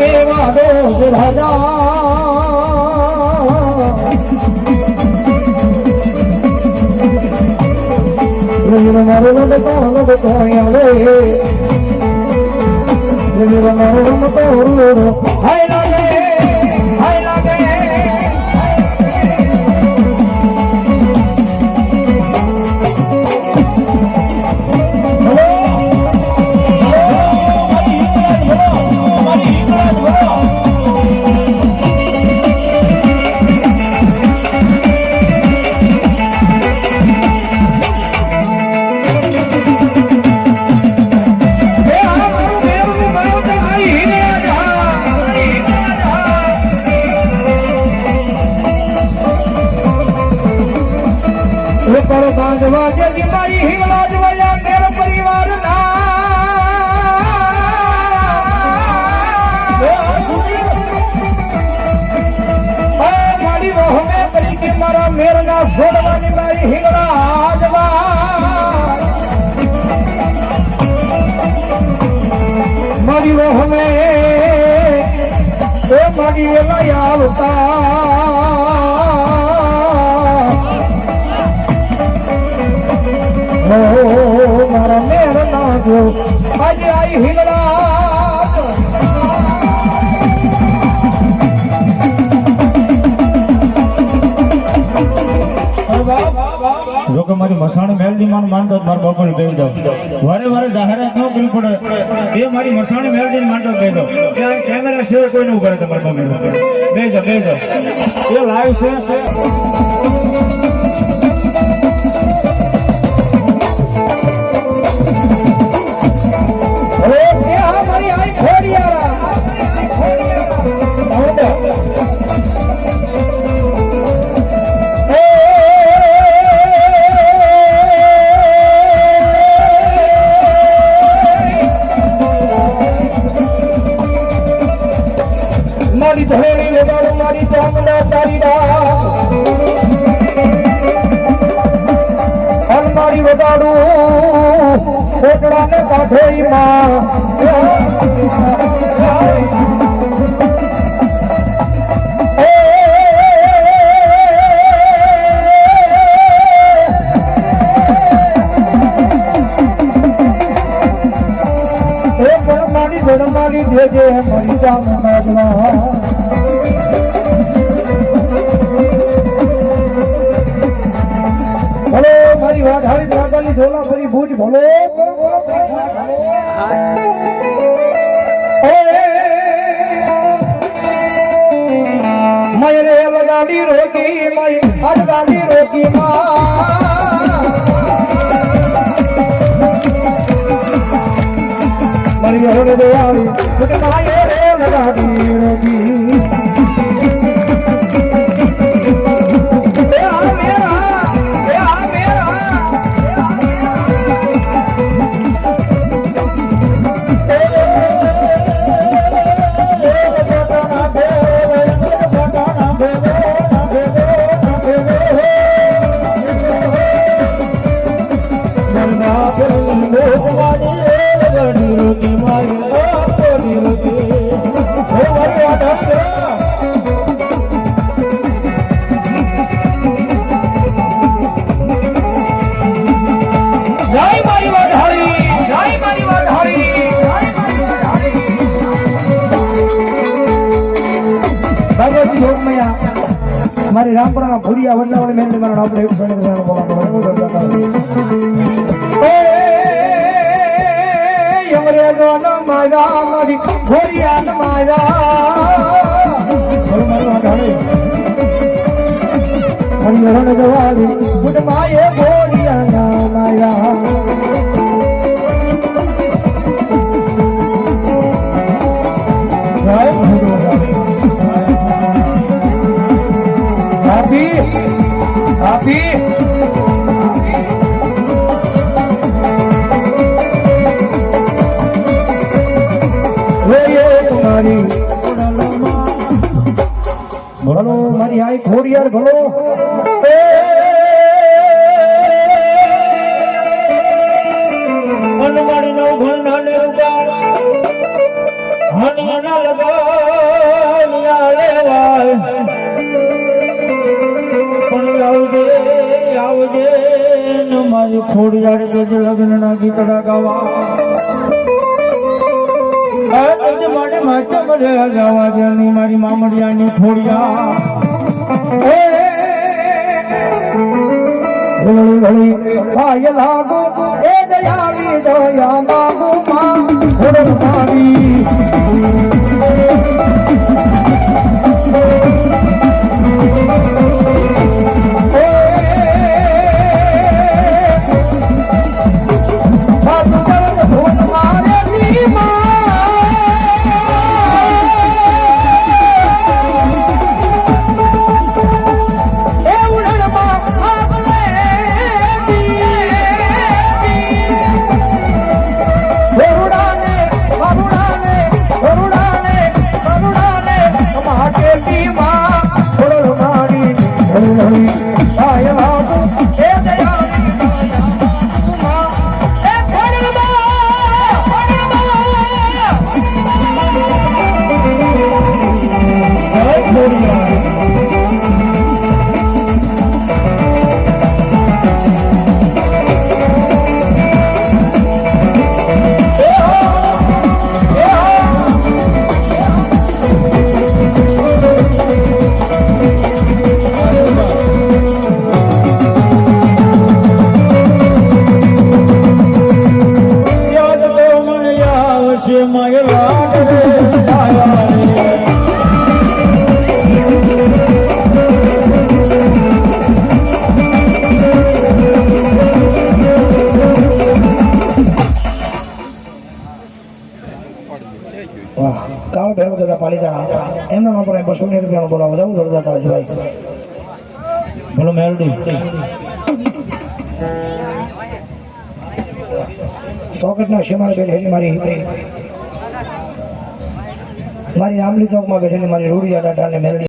ભાઈઓ તો રાજા મારો રમતો રમતો આવે મારો રમતો હાય દી મારી હિંગળા જ વયા મેર પરિવાર ના મારી વહમે કરી કે મારા મેરના છોડવાની મારી હિંગળા મારી વહમે એ મારી વેલા આવતા. આજે જો કે મારી મસાણી મેલડી માં માનતો જ મારા બાપુને વારે વારે જાહેરાત ન એ મારી મસાણી મેલડી માનતો કહી દઉં. કેમેરા સિવાય કોઈ ન કરે તમારા મમ્મી બે જા બે જા એ લાઈવ છે. મારી ધોળી લગાડો મારી ચામડા તારી અન મારી વગાડું કોટડાને કાંઠે ભલો મારી વાઘાળી દ્વારકાની ઝોલા ફરી ભૂજ ભલો રોકી મય અડગાડી રોકી મારી હરે દયાળી કુટ માયે ભગવતી યોગમયા મારી રામપુરાના ભૂરિયા વડલાવાળી મેં મારા આપણે એક સોને કસાનો બોલાવો યમરે ગોનો માગા, મારી ભૂરિયા ન માગા. બોલો મારી માયે આઈ ખોડિયાર ઘણ નાને રૂપા લગાવ્યા લેવાય. પણ આવજે આવજે ન મારી ખોડિયાર જોજે લગ્ન ના ગીતડા ગાવા. મારી મામડિયાની ખોડિયા. પાય લાગુ એ દયાળી દયા માગુ માં મારી રૂપિયાનો બોલાવો જવું જોરદાર તાળી છે બોલો મેલડી. સોકટના શેમાળ બેઠેલી મારી મારી આંબલી ચોકમાં બેઠેલી મારી રૂડિયા દાદા ને મેલડી.